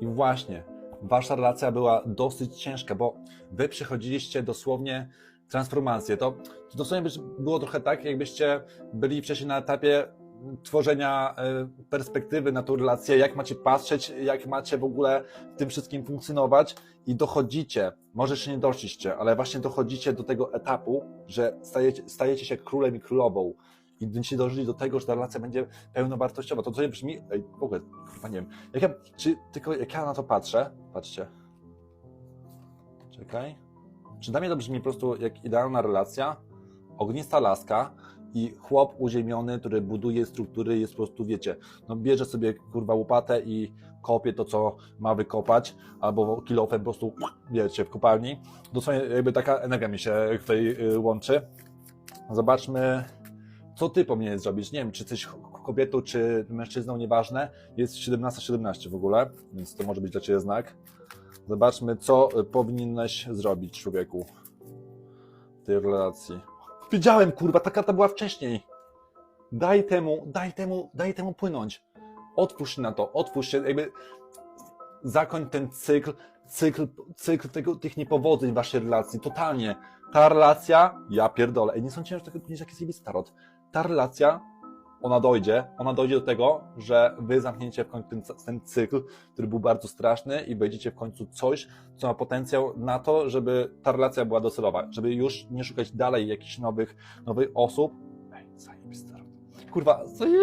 I właśnie, wasza relacja była dosyć ciężka, bo wy przechodziliście dosłownie transformację. To, to dosłownie było trochę tak, jakbyście byli wcześniej na etapie tworzenia e, perspektywy na tą relację, jak macie patrzeć, jak macie w ogóle w tym wszystkim funkcjonować i dochodzicie, może jeszcze nie doszliście, ale właśnie dochodzicie do tego etapu, że stajecie, stajecie się królem i królową i będziecie dążyli do tego, że ta relacja będzie pełnowartościowa. To co brzmi, ej, w ogóle, wiem, jak ja, czy tylko jak ja na to patrzę, patrzcie, czekaj, czy dla mnie to brzmi po prostu jak idealna relacja, ognista laska i chłop uziemiony, który buduje struktury, jest po prostu, wiecie, no bierze sobie kurwa łopatę i kopie to, co ma wykopać, albo kilofem po prostu, wiecie, w kopalni. Dosłownie jakby taka energia mi się tutaj y, łączy. Zobaczmy, co ty powinieneś zrobić. Nie wiem, czy jesteś kobietą, czy mężczyzną, nieważne. Jest 17-17 w ogóle, więc to może być dla ciebie znak. Zobaczmy, co powinieneś zrobić, człowieku, w tej relacji. Wiedziałem, kurwa, ta karta była wcześniej. Daj temu, daj temu, daj temu płynąć. Otwórz się na to, otwórz się, jakby zakończ ten cykl, cykl, cykl tego, tych niepowodzeń w waszej relacji, totalnie. Ta relacja, ja pierdolę, Ej, nie sądziłem, że tak będzie jakiś starot. Ta relacja, ona dojdzie, ona dojdzie do tego, że wy zamknięcie w końcu ten, ten cykl, który był bardzo straszny i wejdziecie w końcu coś, co ma potencjał na to, żeby ta relacja była docelowa, żeby już nie szukać dalej jakichś nowych, nowych osób. Ej, zajebisty starot. Kurwa, zaje-